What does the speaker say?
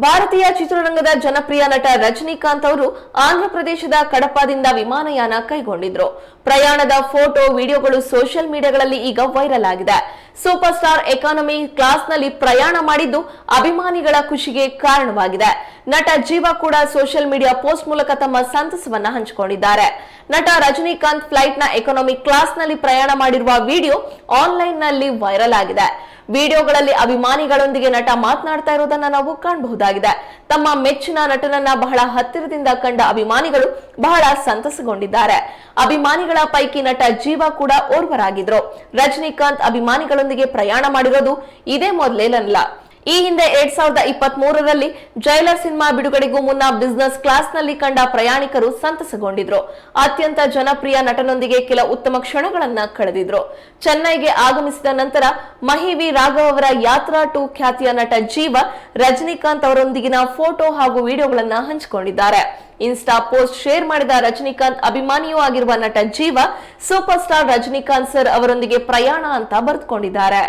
ಭಾರತೀಯ ಚಿತ್ರರಂಗದ ಜನಪ್ರಿಯ ನಟ ರಜನಿಕಾಂತ್ ಅವರು ಆಂಧ್ರಪ್ರದೇಶದ ಕಡಪದಿಂದ ವಿಮಾನಯಾನ ಕೈಗೊಂಡಿದ್ರು. ಪ್ರಯಾಣದ ಫೋಟೋ, ವಿಡಿಯೋಗಳು ಸೋಷಿಯಲ್ ಮೀಡಿಯಾಗಳಲ್ಲಿ ಈಗ ವೈರಲ್ ಆಗಿದೆ. ಸೂಪರ್ ಸ್ಟಾರ್ ಎಕಾನಮಿ ಕ್ಲಾಸ್ನಲ್ಲಿ ಪ್ರಯಾಣ ಮಾಡಿದ್ದು ಅಭಿಮಾನಿಗಳ ಖುಷಿಗೆ ಕಾರಣವಾಗಿದೆ. ನಟ ಜೀವ ಕೂಡ ಸೋಷಿಯಲ್ ಮೀಡಿಯಾ ಪೋಸ್ಟ್ ಮೂಲಕ ತಮ್ಮ ಸಂತಸವನ್ನ ಹಂಚಿಕೊಂಡಿದ್ದಾರೆ. ನಟ ರಜನಿಕಾಂತ್ ಫ್ಲೈಟ್ನ ಎಕಾನಮಿ ಕ್ಲಾಸ್ನಲ್ಲಿ ಪ್ರಯಾಣ ಮಾಡಿರುವ ವಿಡಿಯೋ ಆನ್ಲೈನ್ನಲ್ಲಿ ವೈರಲ್ ಆಗಿದೆ. ವಿಡಿಯೋಗಳಲ್ಲಿ ಅಭಿಮಾನಿಗಳೊಂದಿಗೆ ನಟ ಮಾತನಾಡ್ತಾ ಇರೋದನ್ನ ನಾವು ಕಾಣಬಹುದಾಗಿದೆ. ತಮ್ಮ ಮೆಚ್ಚಿನ ನಟನನ್ನ ಬಹಳ ಹತ್ತಿರದಿಂದ ಕಂಡ ಅಭಿಮಾನಿಗಳು ಬಹಳ ಸಂತಸಗೊಂಡಿದ್ದಾರೆ. ಅಭಿಮಾನಿಗಳ ಪೈಕಿ ನಟ ಜೀವ ಕೂಡ ಓರ್ವರಾಗಿದ್ರು. ರಜನಿಕಾಂತ್ ಅಭಿಮಾನಿಗಳೊಂದಿಗೆ ಪ್ರಯಾಣ ಮಾಡಿರೋದು ಇದೇ ಮೊದಲೇನಲ್ಲ. ಈ ಹಿಂದೆ ಎರಡ್ ಸಾವಿರದ ಇಪ್ಪತ್ತ್ ಮೂರರಲ್ಲಿ ಜೈಲರ್ ಸಿನಿಮಾ ಬಿಡುಗಡೆಗೂ ಮುನ್ನ ಬಿಸಿನೆಸ್ ಕ್ಲಾಸ್ನಲ್ಲಿ ಕಂಡ ಪ್ರಯಾಣಿಕರು ಸಂತಸಗೊಂಡಿದ್ರು. ಅತ್ಯಂತ ಜನಪ್ರಿಯ ನಟನೊಂದಿಗೆ ಕೆಲ ಉತ್ತಮ ಕ್ಷಣಗಳನ್ನ ಕಳೆದಿದ್ರು. ಚೆನ್ನೈಗೆ ಆಗಮಿಸಿದ ನಂತರ ಮಹಿವಿ ರಾಘವ್ ಅವರ ಯಾತ್ರಾ ಟು ಖ್ಯಾತಿಯ ನಟ ಜೀವ ರಜನಿಕಾಂತ್ ಅವರೊಂದಿಗಿನ ಫೋಟೋ ಹಾಗೂ ವಿಡಿಯೋಗಳನ್ನ ಹಂಚಿಕೊಂಡಿದ್ದಾರೆ. ಇನ್ಸ್ಟಾ ಪೋಸ್ಟ್ ಶೇರ್ ಮಾಡಿದ ರಜನಿಕಾಂತ್ ಅಭಿಮಾನಿಯೂ ಆಗಿರುವ ನಟ ಜೀವ ಸೂಪರ್ ಸ್ಟಾರ್ ರಜನಿಕಾಂತ್ ಸರ್ ಅವರೊಂದಿಗೆ ಪ್ರಯಾಣ ಅಂತ ಬರೆದುಕೊಂಡಿದ್ದಾರೆ.